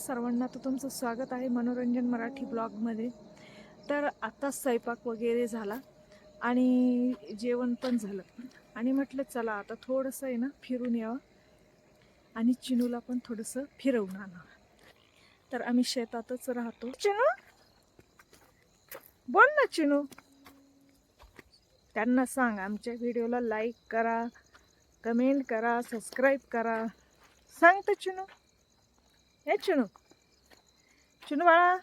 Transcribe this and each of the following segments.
सर्वांना तर तुमचं स्वागत आहे मनोरंजन मराठी ब्लॉगमध्ये. तर आता स्वयंपाक वगैरे झाला आणि जेवण पण झालं. आणि म्हटलं चला आता थोडंसं आहे ना फिरून यावं आणि चिनूला पण थोडंसं फिरवून आणावं. तर आम्ही शेतातच राहतो. चिनू? बोल ना चिनू. त्यांना सांग आमच्या व्हिडिओला लाईक करा कमेंट करा सबस्क्राईब करा. सांग तर चिनू. हे चिनू. चिनू बाळा.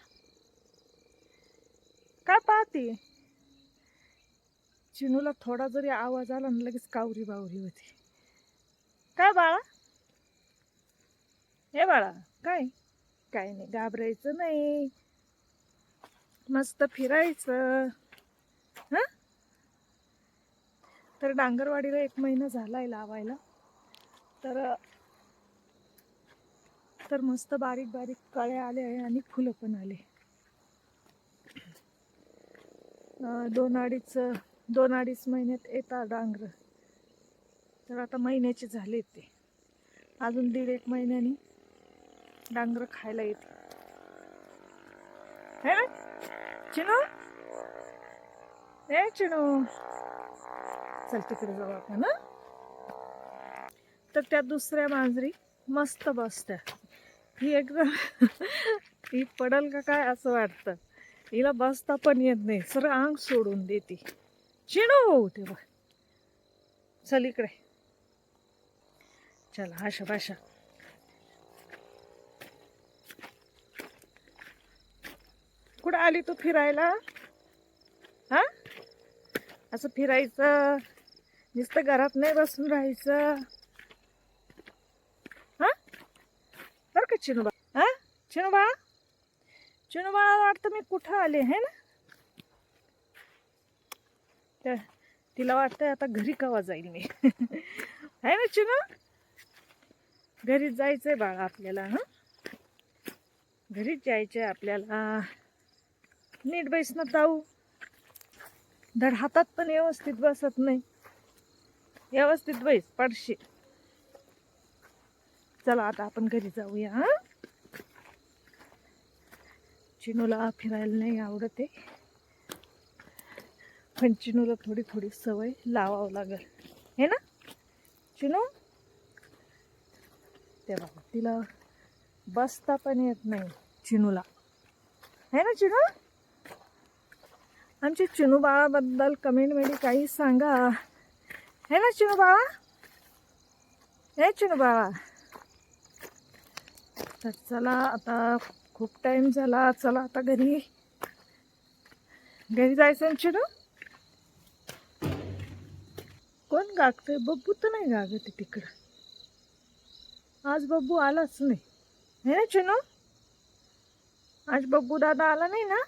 काय पाहते? चिनूला थोडा जरी आवाज आला ना लगेच कावरी बावरी होती. काय बाळा? हे बाळा काय? काय नाही घाबरायचं नाही. मस्त फिरायचं. हां? तर डांगरवाडीला एक महिना झालाय लावायला. तर तर मस्त बारीक बारीक कळ्या आले आहे आणि फुलं पण आले. दोन अडीच दोन अडीच महिन्यात येतात डांगर. तर आता महिन्याचे झाले ते. अजून दीड एक महिन्यानी डांगर खायला येते है? ना चिनू? ए चिनू? चल तिकडे जाऊ आपण तर त्या दुसऱ्या मांजरी मस्त बसत्या. ही एकदम ही पडल का काय असं वाटतं. हिला बसता पण येत नाही. सर अंग सोडून देते. चिणू ते बघ. चल इकडे. चला आशा भाषा कुठं आली तू फिरायला? हा? असं फिरायचं नुसतं घरात नाही बसून राहायचं हा बरं का चिनू हा? चिनू बाळा चिनू बाळा वाटतं मी कुठं आले है ना? तिला वाटतंय आता घरी कवा जाईल मी. आहे ना चिनू? घरीच जायचंय बाळा आपल्याला हा? घरीच जायचंय आपल्याला. नीट बैस ना जाऊ धड हातात पण व्यवस्थित बसत नाही. व्यवस्थित बैस पडशी चला आता आपण घरी जाऊया चिनूला फिरायला नाही आवडत आहे. पण चिनूला थोडी थोडी सवय लावावं लागेल. हे ना? चिनू? तेव्हा तिला बसता पण येत नाही चिनूला. है ना चिनू? आमच्या चिनू बाळाबद्दल कमेंटमध्ये काही सांगा. है ना चिनू बाळा? हे चिनू बाळा. तर चला आता खूप टाईम झाला. चला आता घरी. घरी जायचं ना कोण गागतंय? बब्बू तर नाही गागत आहे तिकडं. आज बब्बू आलाच नाही. हे ना चिनू? आज बब्बू दादा आला नाही ना?